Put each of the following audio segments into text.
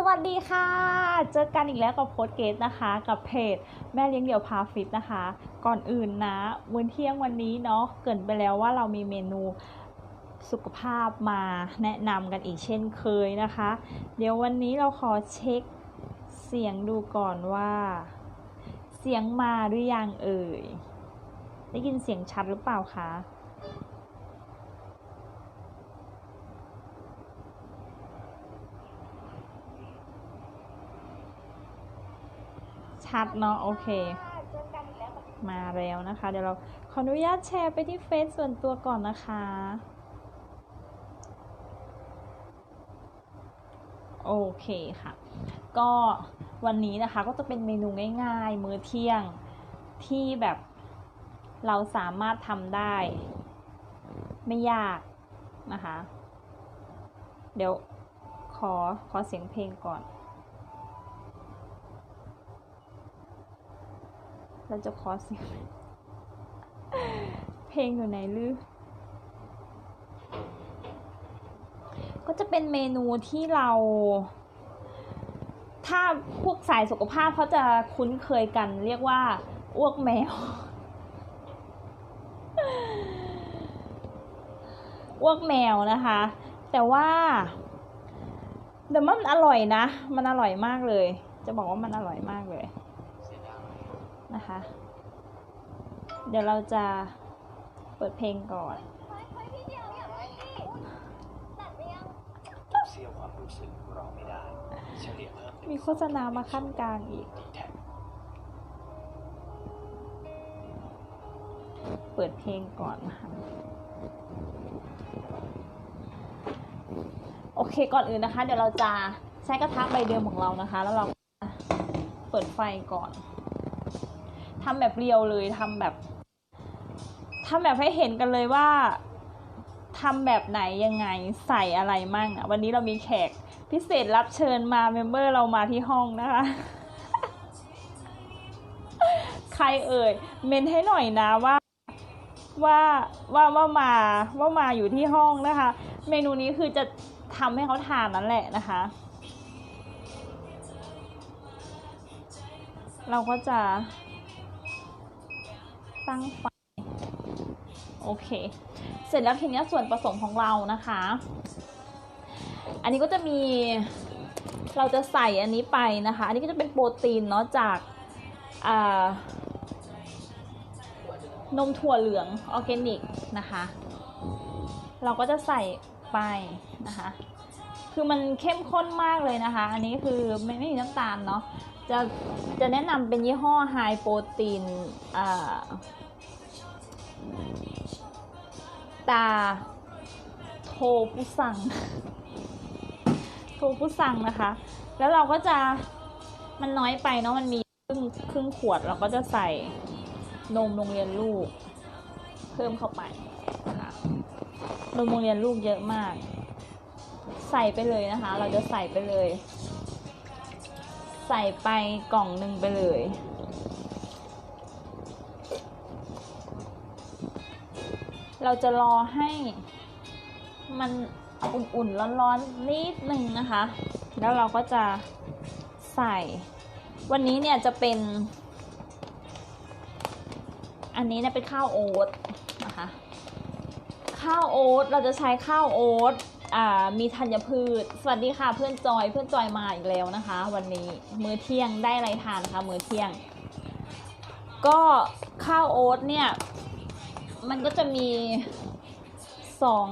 สวัสดีค่ะ เจอกันอีกแล้วกับโพสเกตนะคะ กับเพจแม่เลี้ยงเดี่ยวพาฟิตนะคะ ก่อนอื่นนะมื้อเที่ยงวันนี้เนาะเกินไปแล้วว่าเรามีเมนูสุขภาพมาแนะนำกันอีกเช่นเคยนะคะ เดี๋ยววันนี้เราขอเช็คเสียงดูก่อนว่า เสียงมาหรือยังเอ่ยได้ยินเสียงชัดหรือเปล่าคะ ชัดเนาะโอเค มาแล้วนะคะ เดี๋ยวเราขออนุญาตแชร์ไปที่เฟซส่วนตัวก่อนนะคะ โอเคค่ะ ก็วันนี้นะคะก็จะเป็นเมนูง่าย ๆ มื้อเที่ยงที่แบบเราสามารถทำได้ ไม่ยากนะคะ เดี๋ยวขอขอเสียงเพลงก่อน เราจะขอเสียงเพลงอยู่ไหนลือก็จะเป็นเมนูที่เรา ถ้าพวกสายสุขภาพเขาจะคุ้นเคยกัน เรียกว่าอ้วกแมวอ้วกแมวนะคะ แต่ว่าแต่มันอร่อยนะ มันอร่อยมากเลย จะบอกว่ามันอร่อยมากเลย นะคะ เดี๋ยวเราจะเปิดเพลงก่อนทุกเสี้ยวความรู้สึกรอไม่ได้เฉลี่ยเพิ่มมีโฆษณามาขั้นกลางอีกแท็กเปิดเพลงก่อนนะคะโอเคก่อนอื่นนะคะ เดี๋ยวเราจะใช้กระทะใบเดิมของเรานะคะ แล้วเราเปิดไฟก่อน ทำแบบเรียวเลยทำแบบทำแบบให้เห็นกันเลยว่าทำแบบไหนยังไงใส่อะไรมั่งอะ วันนี้เรามีแขกพิเศษรับเชิญมาเมมเบอร์เรามาที่ห้องนะคะ ใครเอ่ย เมนให้หน่อยนะว่าว่าว่าว่ามาว่ามาอยู่ที่ห้องนะคะ เมนูนี้คือจะทำให้เขาทานนั่นแหละนะคะ เราก็จะ ตั้งไฟโอเค เสร็จแล้วทีนี้ส่วนผสมของเรานะคะ อันนี้ก็จะมีเราจะใส่อันนี้ไปนะคะ อันนี้ก็จะเป็นโปรตีนเนาะจากานมถั่วเหลืองออร์แกนิกนะคะ เราก็จะใส่ไปนะคะ คือมันเข้มข้นมากเลยนะคะ อันนี้คือไม่ไม่มีน้ำตาลเนาะ จะจะแนะนำเป็นยี่ห้อไฮโปรตีนอ่า ตา โทปุสัง โทปุสังนะคะ แล้วเราก็จะมันน้อยไปเนาะมันมีครึ่งครึ่งขวดเราก็จะใส่นมโรงเรียนลูก เพิ่มเข้าไปนะคะนมโรงเรียนลูกเยอะมาก ใส่ไปเลยนะคะ เราจะใส่ไปเลย ใส่ไปกล่องหนึ่งไปเลย เราจะรอให้มันอุ่นๆร้อนๆนิดหนึ่งนะคะ แล้วเราก็จะใส่ วันนี้เนี่ยจะเป็น อันนี้เนี่ยเป็นข้าวโอ๊ตนะคะ ข้าวโอ๊ตเราจะใช้ข้าวโอ๊ตอ่ามีธัญพืช สวัสดีค่ะเพื่อนจอย เพื่อนจอยมาอีกแล้วนะคะ วันนี้มื้อเที่ยงได้อะไรทานคะมื้อเที่ยง ก็ข้าวโอ๊ตเนี่ย มันก็จะมีสอง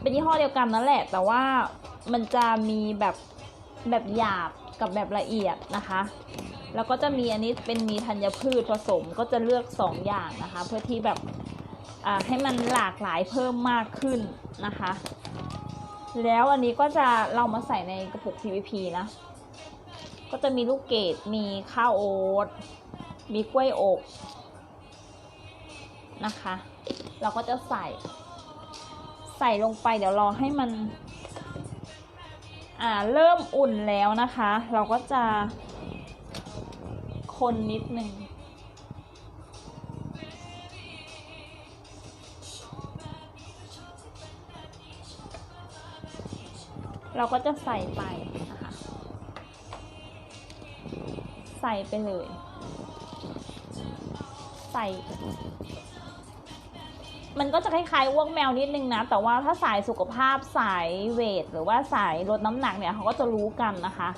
เป็นยี่ห้อเดียวกันนั่นแหละ แต่ว่ามันจะมีแบบแบบหยาบกับแบบละเอียดนะคะ แล้วก็จะมีอันนี้เป็นมีธัญพืชผสมก็จะเลือกสองอย่างนะคะ เพื่อที่แบบอ่าให้มันหลากหลายเพิ่มมากขึ้นนะคะ แล้วอันนี้ก็จะเรามาใส่ในกระปุก PVP นะ ก็จะมีลูกเกดมีข้าวโอ๊ตมีกล้วยอบ นะคะ เราก็จะใส่ ใส่ลงไปเดี๋ยวรอให้มัน อ่าเริ่มอุ่นแล้วนะคะ เราก็จะ คนนิดนึงเราก็จะใส่ไปนะคะ ใส่ไปเลย ใส่ มันก็จะคล้ายๆอ้วกแมวนิดนึงนะ แต่ว่าถ้าสายสุขภาพสายเวท หรือว่าสายลดน้ำหนักเนี่ยเขาก็จะรู้กันนะคะ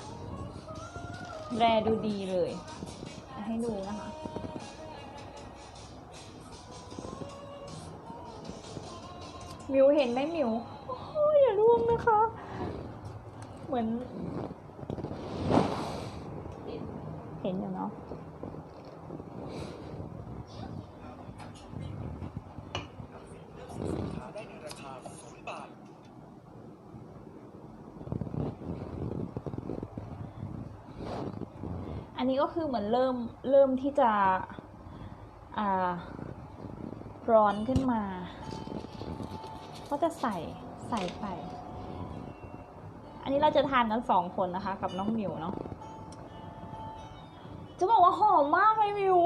แรดูดีเลย ให้ดูนะคะ มิวเห็นไหมมิวโอ้ยอย่าร่วงนะคะ เหมือน เห็นอยู่เนาะ หาได้ในราคาศูนย์บาท อั นี้ก็คือเหมือนเริ่มเริ่มที่จะอ่าร้อนขึ้นมา ก็จะใส่ใส่ไป อันนี้เราจะทานกันสองคนนะคะ กับน้องมิวเนาะ จะบอกว่าหอมมากเลยมิว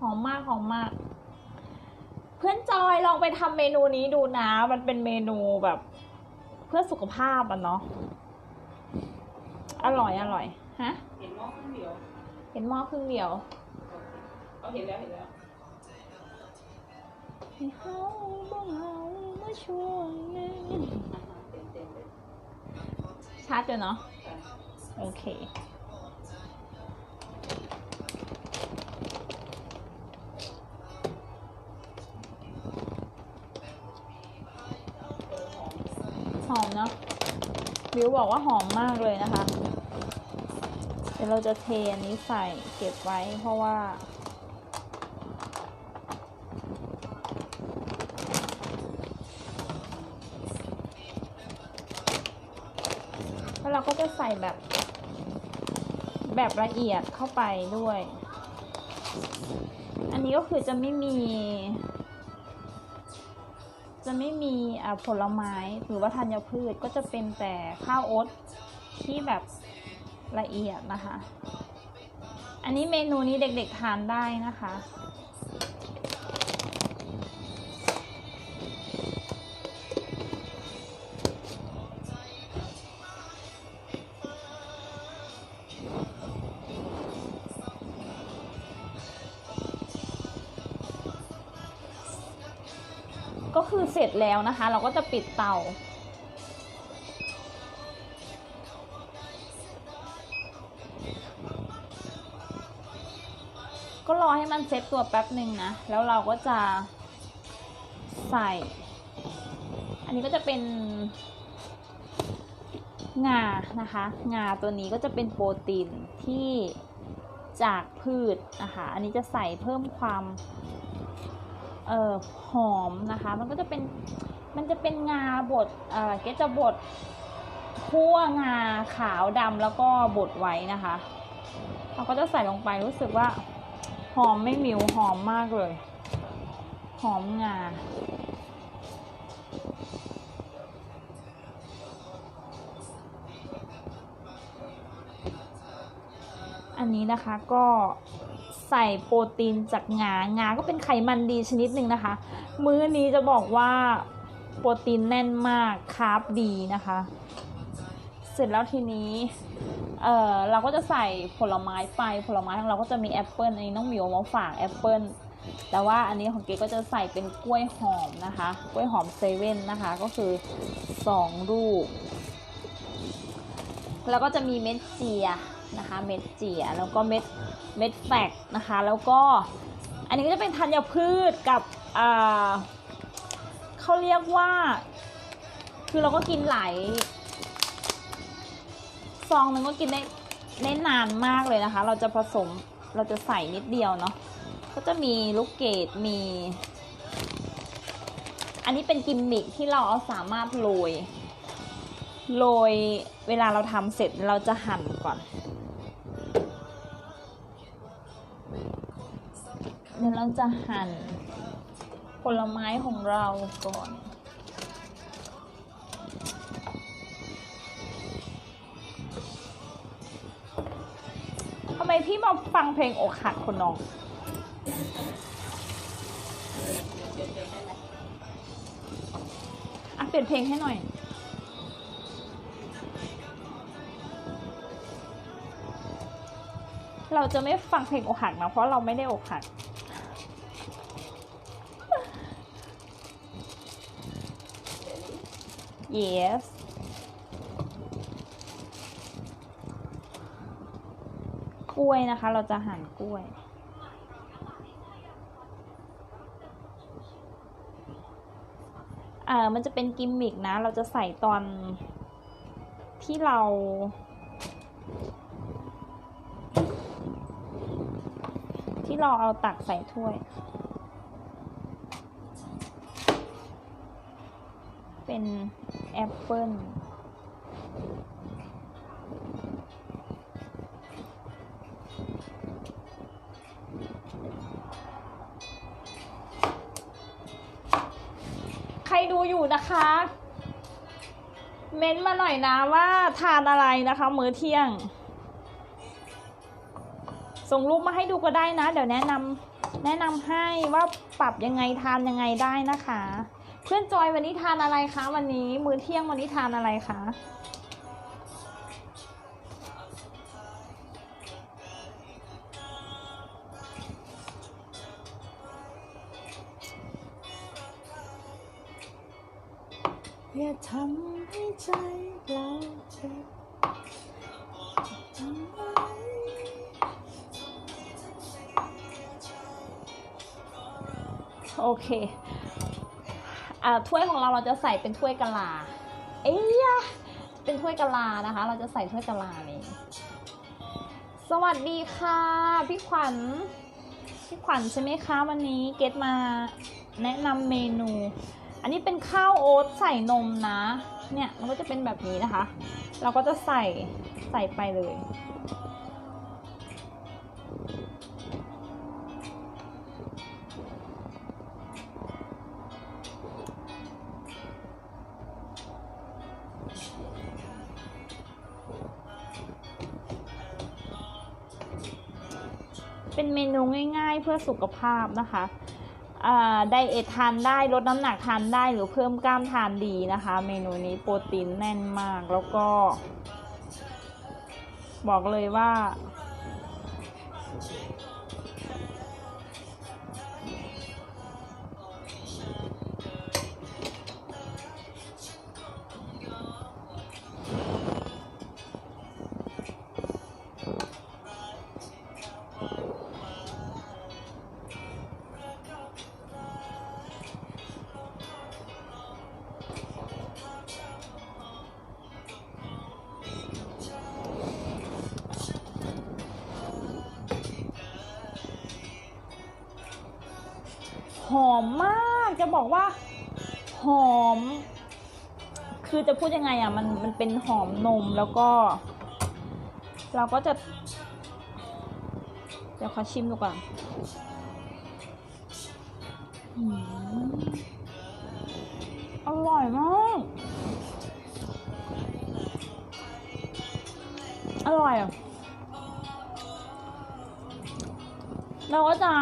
หอมมากหอมมาก เพื่อนจอยลองไปทำเมนูนี้ดูนะ มันเป็นเมนูแบบเพื่อสุขภาพอะเนาะ อร่อยอร่อย ฮะ เห็นหม้อข้างเดียว เห็นหม้อครึ่งเดียวเอาเห็นแล้วเห็นแล้วให้เฮาบ่เหงาเมื่อช่วงนี้เต็มเต็มๆเลยชัดอยู่เนาะค่ะโอเค หอมเนาะ วิวบอกว่าหอมมากเลยนะคะ เดี๋ยวเราจะเทอันนี้ใส่เก็บไว้เพราะว่าแล้วเราก็จะใส่แบบ แบบละเอียดเข้าไปด้วย อันนี้ก็คือจะไม่มี จะไม่มีผลไม้หรือว่าธัญพืชก็จะเป็นแต่ข้าวโอ๊ตที่แบบละเอียดนะคะ อันนี้เมนูนี้เด็กๆทานได้นะคะ จแล้วนะคะ เราก็จะปิดเตา ก็รอให้มันเซ็ตตัวแป๊บหนึ่งนะ แล้วเราก็จะใส่ อันนี้ก็จะเป็นงานะคะ งาตัวนี้ก็จะเป็นโปรตีนที่จากพืชนะคะ อันนี้จะใส่เพิ่มความ เอ่อหอมนะคะ มันก็จะเป็นมันจะเป็นงาบดเอ่อเกจะบดคั่วงาขาวดำแล้วก็บดไว้นะคะ เราก็จะใส่ลงไปรู้สึกว่าหอมไม่หมิวหอมมากเลย หอมงาอันนี้นะคะก็ ใส่โปรตีนจากงา งาก็เป็นไขมันดีชนิดหนึ่งนะคะ มื้อนี้จะบอกว่าโปรตีนแน่นมากคาร์บดีนะคะ เสร็จแล้วทีนี้เออเราก็จะใส่ผลไม้ไปผลไม้ของเราก็จะมีแอปเปิลอันนี้น้องหมิวมาฝากแอปเปิลแต่ว่าอันนี้ของเก๋ก็จะใส่เป็นกล้วยหอมนะคะ กล้วยหอมเซเว่นนะคะ ก็คือสองลูกแล้วก็จะมีเม็ดเจีย นะคะ เม็ดเจียแล้วก็เม็ดเม็ดแฟกนะคะ แล้วก็อันนี้ก็จะเป็นธัญพืชกับเขาเรียกว่า คือเราก็กินหลายซองหนึ่งก็กินได้ได้นานมากเลยนะคะ เราจะผสมเราจะใส่นิดเดียวเนาะก็จะมีลูกเกดมี อันนี้เป็นกิมมิคที่เราเอาสามารถโรย โรยเวลาเราทำเสร็จเราจะหั่นก่อนเดี๋ยวเราจะหั่นผลไม้ของเราก่อนทำไมพี่มาฟังเพลงอกหักคนน้องอะเปลี่ยนเพลงให้หน่อย เราจะไม่ฟังเพลงอกหักนะเพราะเราไม่ได้อกหัก yes กล้วยนะคะ เราจะหั่นกล้วยอ่อมันจะเป็นกิมมิกนะ เราจะใส่ตอนที่เรา ที่เราเอาตักใส่ถ้วย เป็นแอปเปิ้ลใครดูอยู่นะคะ เม้นต์มาหน่อยนะว่าทานอะไรนะคะ มื้อเที่ยง ส่งรูปมาให้ดูก็ได้นะ เดี๋ยวแนะนำแนะนำให้ว่าปรับยังไงทานยังไงได้นะคะ เพื่อนจอยวันนี้ทานอะไรคะวันนี้มื้อเที่ยงวันนี้ทานอะไรคะ โอเคอ่าถ้วยของเราเราจะใส่เป็นถ้วยกะลา เอ้ยะเป็นถ้วยกะลานะคะ เราจะใส่ถ้วยกะลานี่สวัสดีค่ะ พี่ขวัญพี่ขวัญใช่ไหมคะวันนี้เกตมาแนะนำเมนู อันนี้เป็นข้าวโอ๊ตใส่นมนะ เนี่ยมันก็จะเป็นแบบนี้นะคะ เราก็จะใส่ใส่ไปเลย เป็นเมนูง่ายๆเพื่อสุขภาพนะคะไดเอททานได้ลดน้ำหนักทานได้หรือเพิ่มกล้ามทานดีนะคะ เมนูนี้โปรตีนแน่นมากแล้วก็ บอกเลยว่า หอมมากจะบอกว่าหอม คือจะพูดยังไงอะมันมันเป็นหอมนมแล้วก็ เราก็จะเดี๋ยวขอชิมดูก่อนอืมอร่อยมาก อร่อยอะเราก็จะ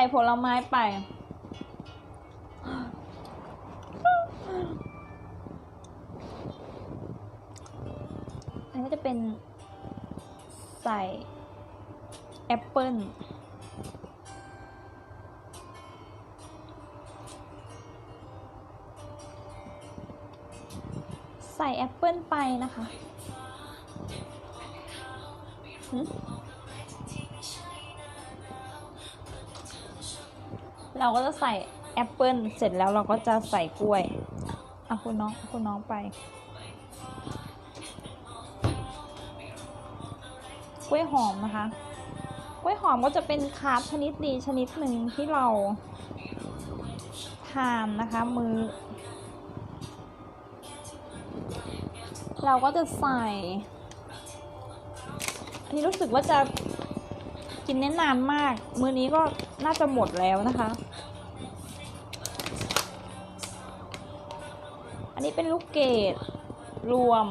ส่ผลไม้ไป อันนี้ก็จะเป็นใส่แอปเปิ้ลใส่แอปเปิ้ลไปนะคะ เราก็จะใส่แอปเปิลเสร็จแล้วเราก็จะใส่กล้วยอะคุณน้องคุณน้องไป กล้วยหอมนะคะ กล้วยหอมก็จะเป็นคาร์บชนิดดีชนิดหนึ่งที่เราทานนะคะมือ เราก็จะใส่อันนี้รู้สึกว่าจะกินได้นานมาก มือนี้ก็ น่าจะหมดแล้วนะคะ อันนี้เป็นลูกเกดรวม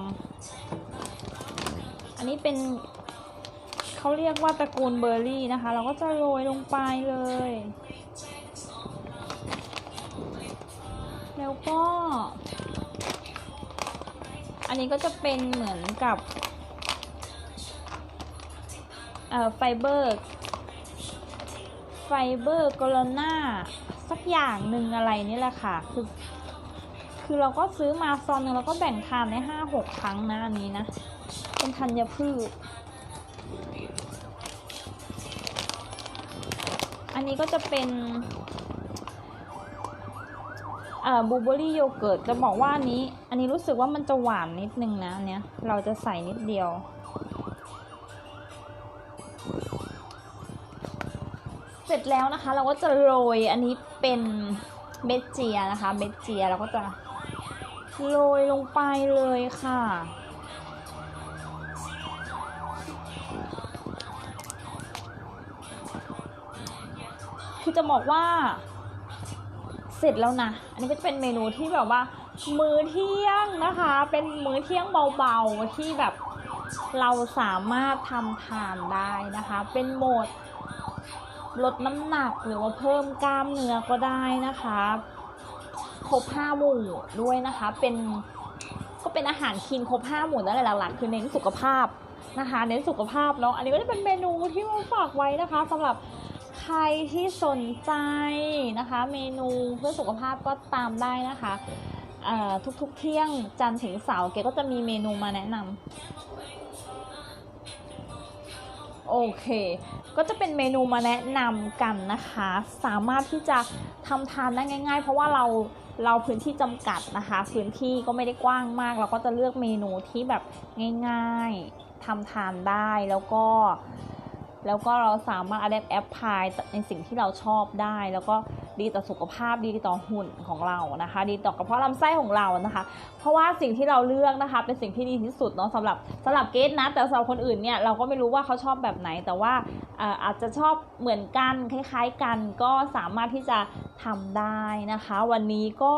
อันนี้เป็นเขาเรียกว่าตระกูลเบอร์รี่นะคะ เราก็จะโรยลงไปเลย แล้วก็ อันนี้ก็จะเป็นเหมือนกับเอ่อไฟเบอร์ ไฟเบอร์โกโลนาสักอย่างหนึ่งอะไรนี่แหละค่ะ คือ คือเราก็ซื้อมาซองหนึงแล้วก็แบ่งทานได้ห้าหกครั้งนะอันนี้นะ เป็นธัญพืช อันนี้ก็จะเป็นเอ่อบูเบอรี่โยเกิร์ตจะบอกว่านี้ อันนี้รู้สึกว่ามันจะหวานนิดนึงนะเนี้ยเราจะใส่นิดเดียว เสร็จแล้วนะคะ เราก็จะโรยอันนี้เป็นเม็ดเจียนะคะ เม็ดเจียเราก็จะโรยลงไปเลยค่ะ คือจะบอกว่า เสร็จแล้วนะ อันนี้ก็จะเป็นเมนูที่แบบว่า มื้อเที่ยงนะคะ เป็นมื้อเที่ยงเบาๆที่แบบเราสามารถทำทานได้นะคะ เป็นโหมด ลดน้ำหนักหรือว่าเพิ่มกล้ามเนื้อก็ได้นะคะครบห้าหมู่ด้วยนะคะ เป็นก็เป็นอาหารคีนครบห้าหมู่นั่นแหละหลักๆคือเน้นสุขภาพนะคะเน้นสุขภาพเนาะอันนี้ก็จะเป็นเมนูที่มาฝากไว้นะคะสำหรับใครที่สนใจนะคะ เมนูเพื่อสุขภาพก็ตามได้นะคะทุกๆเที่ยงจันทร์ถึงเสาร์เกก็จะมีเมนูมาแนะนำ โอเค ก็จะเป็นเมนูมาแนะนำกันนะคะ สามารถที่จะทำทานได้ง่าย ๆ เพราะว่าเราเราพื้นที่จำกัดนะคะ พื้นที่ก็ไม่ได้กว้างมาก เราก็จะเลือกเมนูที่แบบง่าย ๆทำทานได้แล้วก็ แล้วก็เราสามารถ adapt apply ในสิ่งที่เราชอบได้ แล้วก็ดีต่อสุขภาพดีต่อหุ่นของเรานะคะ ดีต่อกระเพาะลำไส้ของเรานะคะ เพราะว่าสิ่งที่เราเลือกนะคะ เป็นสิ่งที่ดีที่สุดเนาะสำหรับสำหรับเกสนะ แต่สำหรับคนอื่นเนี่ยเราก็ไม่รู้ว่าเขาชอบแบบไหน แต่ว่าเอ่อาจจะชอบเหมือนกันคล้ายๆกัน ก็สามารถที่จะทำได้นะคะ วันนี้ก็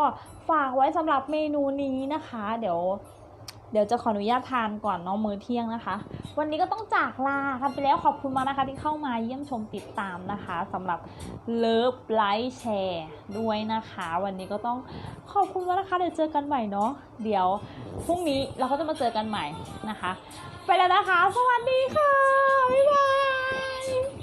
ฝากไว้สำหรับเมนูนี้นะคะ เดี๋ยว เดี๋ยวจะขออนุญาตทานก่อนเนาะมื้อเที่ยงนะคะ วันนี้ก็ต้องจากลากันไปแล้วขอบคุณมากนะคะที่เข้ามาเยี่ยมชมติดตามนะคะสำหรับเลิฟไลค์แชร์ด้วยนะคะ วันนี้ก็ต้องขอบคุณมากนะคะเดี๋ยวเจอกันใหม่เนาะเดี๋ยวพรุ่งนี้เราก็จะมาเจอกันใหม่นะคะ ไปแล้วนะคะ สวัสดีค่ะบ๊ายบาย